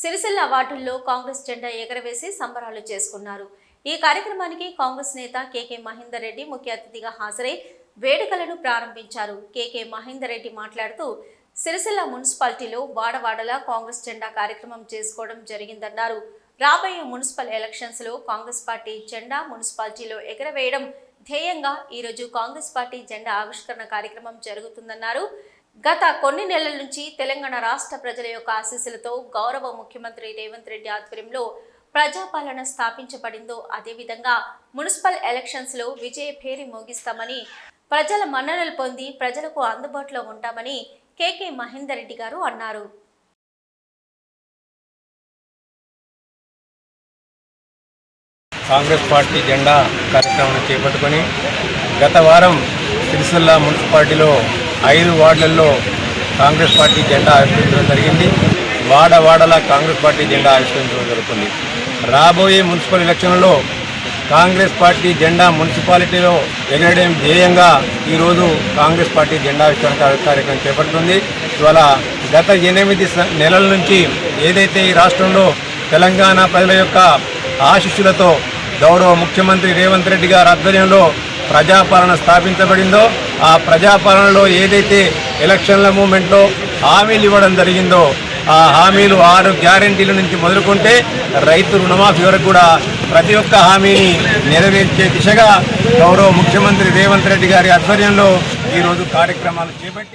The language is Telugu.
సిరిసిల్ల వార్డుల్లో కాంగ్రెస్ జెండా ఎగరవేసి సంబరాలు చేసుకున్నారు. ఈ కార్యక్రమానికి కాంగ్రెస్ నేత కేకే మహేందర్ రెడ్డి ముఖ్య అతిథిగా హాజరై వేడుకలను ప్రారంభించారు. కేకే మహేందర్ రెడ్డి మాట్లాడుతూ సిరిసిల్ల మున్సిపాలిటీలో వాడవాడలా కాంగ్రెస్ జెండా కార్యక్రమం చేసుకోవడం జరిగిందన్నారు. రాబోయే మున్సిపల్ ఎలక్షన్స్లో కాంగ్రెస్ పార్టీ జెండా మున్సిపాలిటీలో ఎగరవేయడం ధ్యేయంగా ఈరోజు కాంగ్రెస్ పార్టీ జెండా ఆవిష్కరణ కార్యక్రమం జరుగుతుందన్నారు. గత కొన్ని నెలల నుంచి తెలంగాణ రాష్ట్ర ప్రజల యొక్క ఆశీస్సులతో గౌరవ ముఖ్యమంత్రి రేవంత్ రెడ్డి ఆధ్వర్యంలో ప్రజాపాలన స్థాపించబడిందో అదేవిధంగా మున్సిపల్ ఎలక్షన్స్లో విజయ భేరి మోగిస్తామని ప్రజల మన్ననలు పొంది ప్రజలకు అందుబాటులో ఉంటామని కేకే మహేందర్ రెడ్డి గారు అన్నారు. కాంగ్రెస్ పార్టీ జెండా కార్యక్రమాన్ని చేపట్టుకొని గత వారం సిరిసిల్ల మున్సిపాలిటీలో ఐదు వార్డులలో కాంగ్రెస్ పార్టీ జెండా ఆవిష్కరించడం జరిగింది. వాడ వాడలా కాంగ్రెస్ పార్టీ జెండా ఆవిష్కరించడం జరుగుతుంది. రాబోయే మున్సిపల్ ఎలక్షన్లలో కాంగ్రెస్ పార్టీ జెండా మున్సిపాలిటీలో ఎగరడం ధ్యేయంగా ఈరోజు కాంగ్రెస్ పార్టీ జెండా ఆవిష్కరణ కార్యక్రమం చేపడుతుంది. ఇవాళ గత ఎనిమిది నెలల నుంచి ఏదైతే ఈ రాష్ట్రంలో తెలంగాణ ప్రజల యొక్క ఆశిస్సులతో గౌరవ ముఖ్యమంత్రి రేవంత్ రెడ్డి గారి ఆధ్వర్యంలో ప్రజాపాలన స్థాపించబడిందో ఆ ప్రజాపాలనలో ఏదైతే ఎలక్షన్ల మూమెంట్లో హామీలు ఇవ్వడం జరిగిందో ఆ హామీలు ఆరు గ్యారంటీల నుంచి మొదలుకుంటే రైతు రుణమాఫీ వరకు కూడా ప్రతి ఒక్క హామీని నెరవేర్చే దిశగా గౌరవ ముఖ్యమంత్రి రేవంత్ రెడ్డి గారి ఆధ్వర్యంలో ఈరోజు కార్యక్రమాలు చేపట్టి